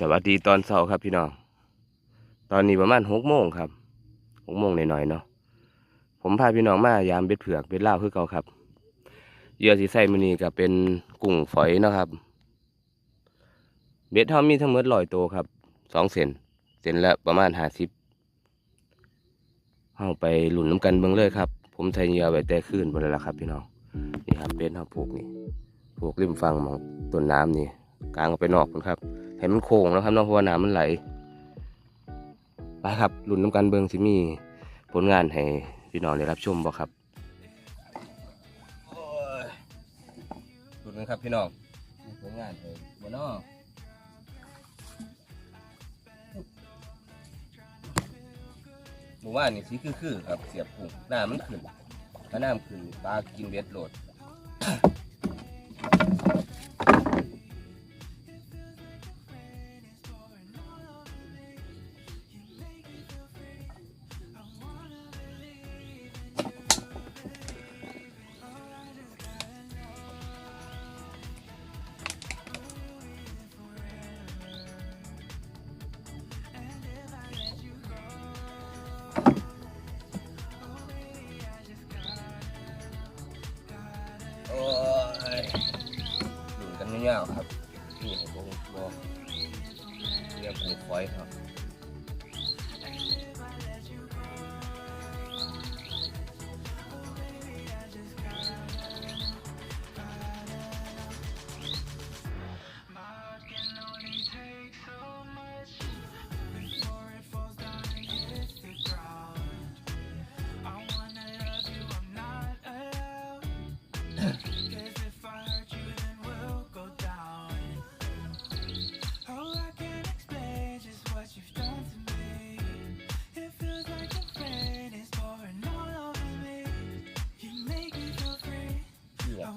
สวัสดีตอนเช้าครับพี่น้อง ตอนนี้ประมาณหกโมงครับหกโมงหน่อยๆเนาะ ผมพาพี่น้องมายามเบ็ดเผือกเบ็ดลาวคือเก่าครับเหยื่อสีใส่มือนี้ก็เป็นกุ้งฝอยนะครับ เบ็ดเท่ามีทั้งหมดร้อยตัวครับ สองเซนเซนละประมาณห้าสิบเอาไปหลุนน้ำกันเบิ่งเลยครับ ผมใช้เหยื่อไปแต่คืนหมดแล้วครับ พี่น้อง นี่ครับเบ็ดเท่าผูกนี่ผูกริมฟังมองต้นน้ำนี่กลางออกไปนอกพุ่นครับ ให้มันโค้งแล้วครับเนาะเพราะว่าน้ำมันไหลไปครับรุ่นน้ำกันเบิงสิมีผลงานให้พี่น้องได้รับชมบ่ครับรุ่นกันครับพี่น้องผลงานให้บ่เนาะหมู่บ้านนี่สีคือๆครับเสียบกุ้งหน้ามันขึ้นถ้าน้ำขึ้นปลากินเบ็ดโหลด ยาวครับนี่ผมบอกเรียกผูกไว้ครับ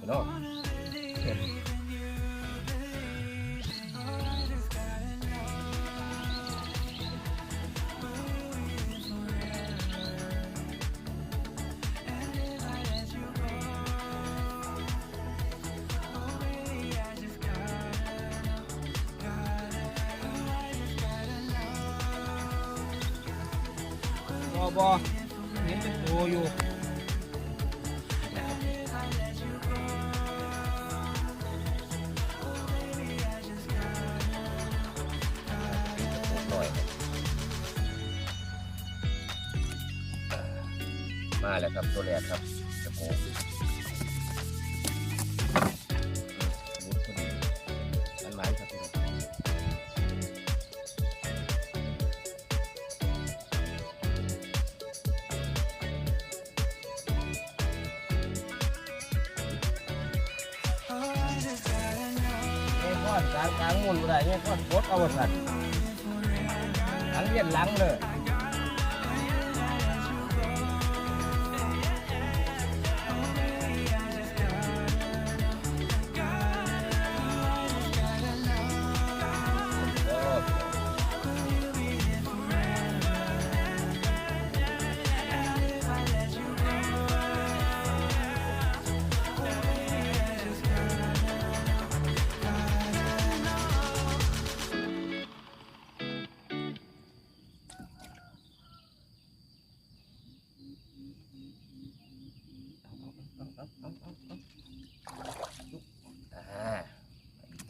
นี่แหละ มาแล้วครับตัวแรกครับตะโกนรุดพอดีมันไม้ครับพี่น้องเนี่ก้อนกลางกลางมุนบ่ได้เนี่ยก้อนกดเอาสัตว์หลังเย็นหลังเลย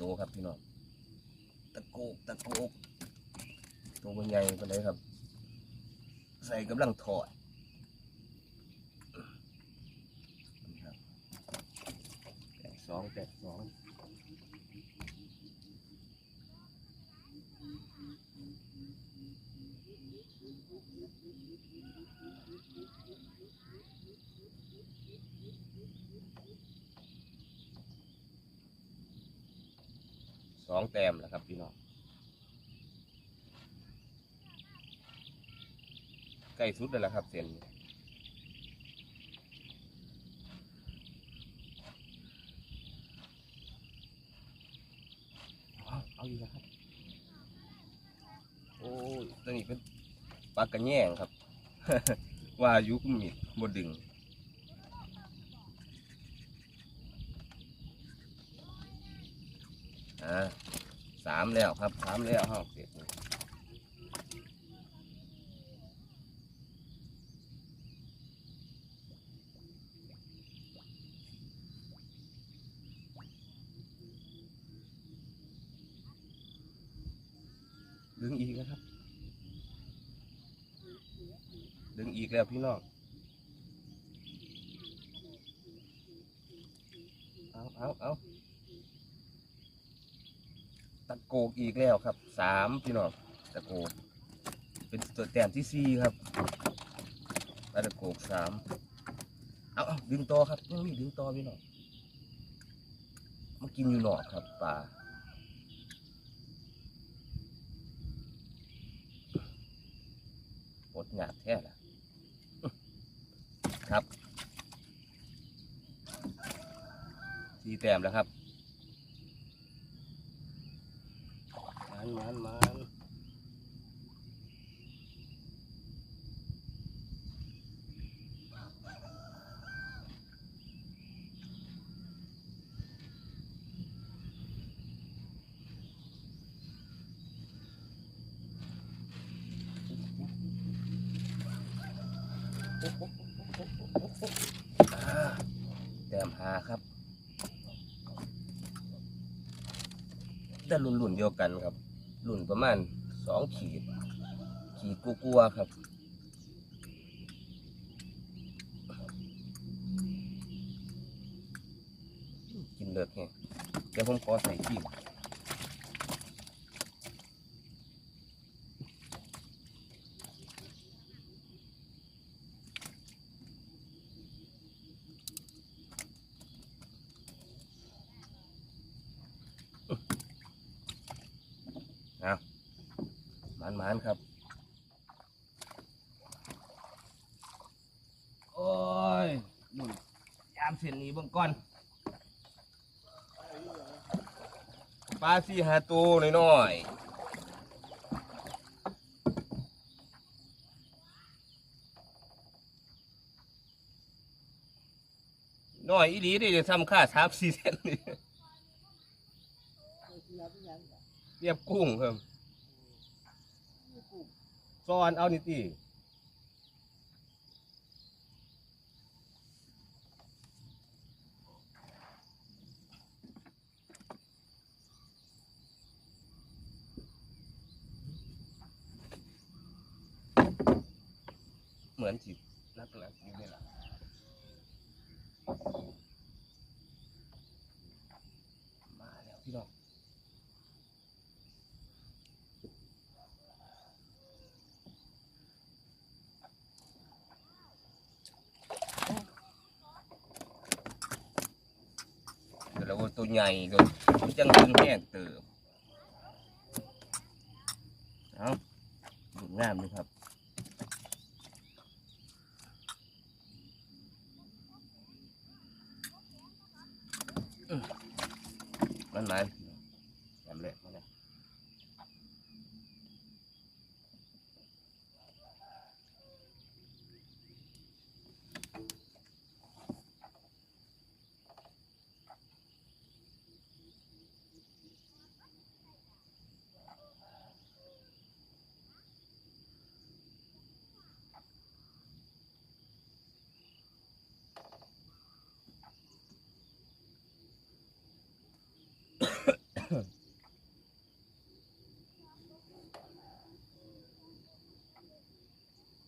ตัวครับพี่น้องตะโกกตะโกกตัวมันใหญ่ไปเลยครับ ใส่กำลังถอดนะครับแตกสองแปดสอง สองแต้มแล้วครับพี่น้องใกล้สุดแล้วล่ะครับเส้นนี้เอาเอาอยู่แล้วครับ โอ้ยตัวนี้เป็นปลากระแยงครับ ว่าอายุก็มีบดดึง อ่าสามแล้วครับสามแล้วห้าเจ็ดดึงอีกแล้วครับ ดึงอีกแล้วพี่น้อง เอาเอาเอาตะ โกกอีกแล้วครับสามพี่น้องตะโกกเป็นตัวแต้มที่สี่ครับปลาตะโกกสามเอาเอาดึงต่อครับยังมีดึงต่อพี่น้องมากินอยู่หนอกครับปลาปดหยาบแท้ละครับสี่แต้มแล้วครับ มันมันมันอ่าแต้มหาครับแต่รุ่นรุ่นเดียวกันครับ รุ่นประมาณสองขีด ขีดกลัวๆครับกินเลิกไงเดี๋ยวผมขอใส่ขี ดมันมันครับ โอ้ยรุ่นยามเส้นนี้เบิ่งก่อนปลาสี่หาตัวน้อยน้อยอีหลีได้จะทำค่าสามสี่เส้นนี่เรียบกุ้งครับ ซ้อนเอานี่ตีเหมือนจินักหนักอยู่นี่แหละมาแล้วพี่น้อง เดี๋ยวเราเอาตัว ใหญ่ก็จังเป็นแห้งเติมเอาดูงามเลยครับอื้อมันมันจำเลยมาเลย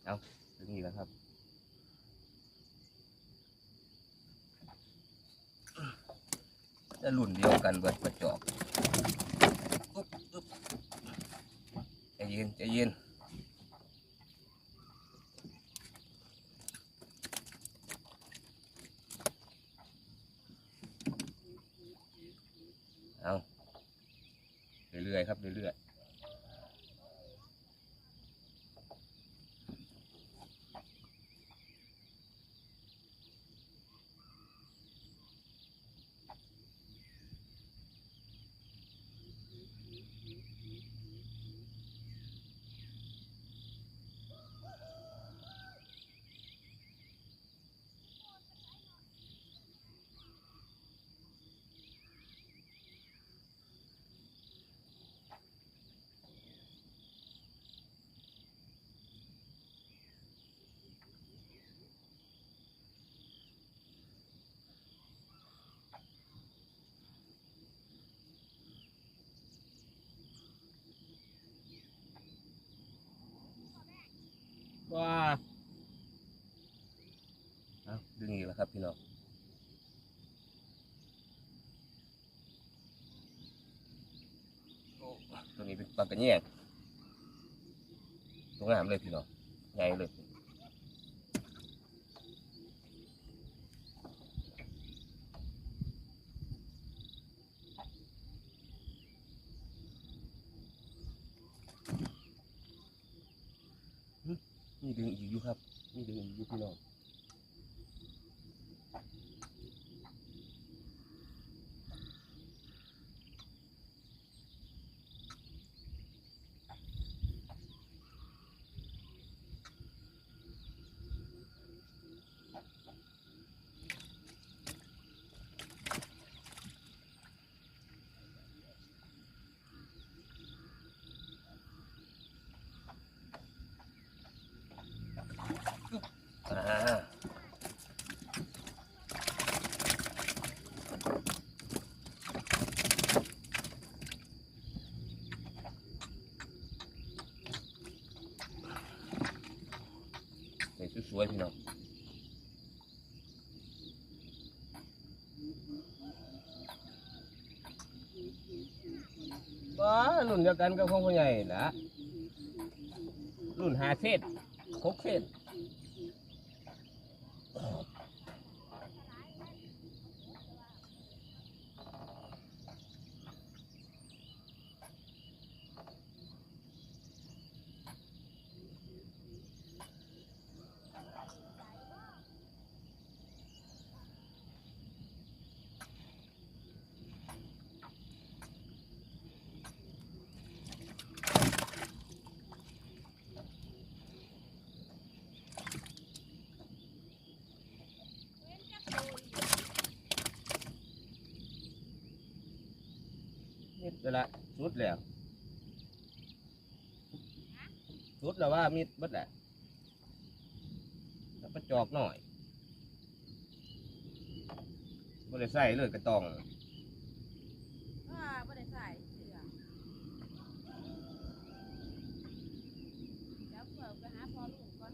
เอาถึงนี่แล้วครับ จะรุ่นเดียวกันเบิดประจอบอุ๊บอุ๊บใจเย็นใจเย็น ครับพี่น้องตัวนี้เป็นปลากระแยงตัวงามเลยพี่น้องใหญ่เลยนี่ดึงอีกอยู่ครับ นี่ดึงอีกอยู่พี่น้อง อ่าใส่ส วยพี่น้องว้ารุ่นเดียวกันกับของพ่อใหญ่ละรุ่นหาเศษหกเศษ มิดแล้วละสุดแล้วสุดแล้วว่ามิดเบิดแหละแล้วก็จอกหน่อยบ่ได้ใส่เลยกระตองอ่าบ่ได้ใส่เสื้อเดี๋ยวเผื่อไปหาพ่อลูกก่อน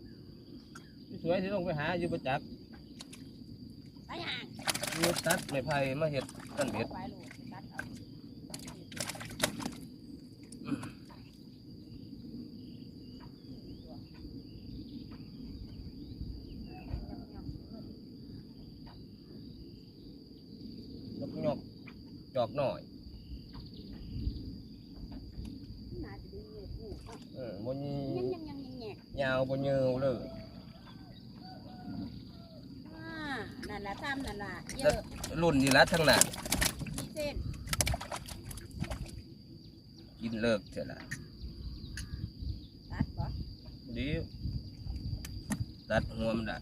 สวยที่ต้องไปหาอยู่ประจักษ์ไปห่างมีตัดไม้ไผ่มาเห็ดกันเบ็ด ไปลูกไปตัดเอา นกยกจอกหน่อย น่าจะดีเลยกู เออบน ยังยังยังยังแงก ยาวบนเยืวเลย อ่านั่น ล่ะซ้ำนั่นล่ะเยอะรุ่นนี้ละทั้งนั้นกี่เส้นกินเลิกเสร็จละตัดบ่เดียวตัดหัวมันได้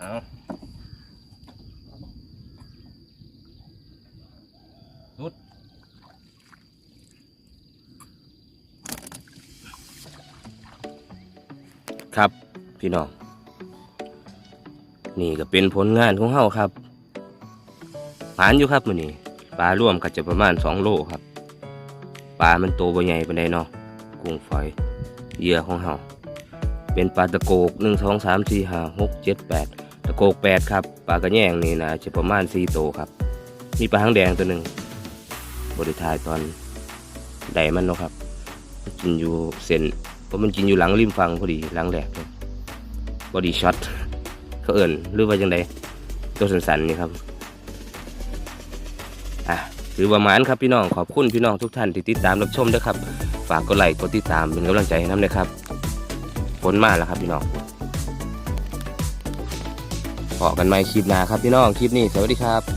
เอา พี่น้อง นี่ก็เป็นผลงานของเฮาครับผานอยู่ครับมื้อนี้ปลาร่วมก็จะประมาณ2โลครับปลามันโตบ่ใหญ่ปานใดเนาะกุ้งฝอยเหยื่อของเฮาเป็นปลาตะโกก1 2 3 4 5 6 7 8 ตะโกก 8 ครับ ปลากระแยงนี่นะจะประมาณ4โตครับ มีปลาหางแดงตัวหนึ่งบริทายตอนใดมันเนาะครับ กินอยู่เส้นเพราะมันกินอยู่หลังริมฟังพอดีหลังแหลกเลย บอดี้ช็อตเขาเอิ่นหรือว่าจังไดตัวสันๆนี่ครับอะถือว่าหมานครับพี่น้องขอบคุณพี่น้องทุกท่านที่ติดตามรับชมด้วยครับ ฝากกดไลค์กดติดตามเป็นกำลังใจให้น้ำเลยครับผลมาแล้วครับพี่น้องพอกันใหม่คลิปหน้าครับพี่น้องคลิปนี้สวัสดีครับ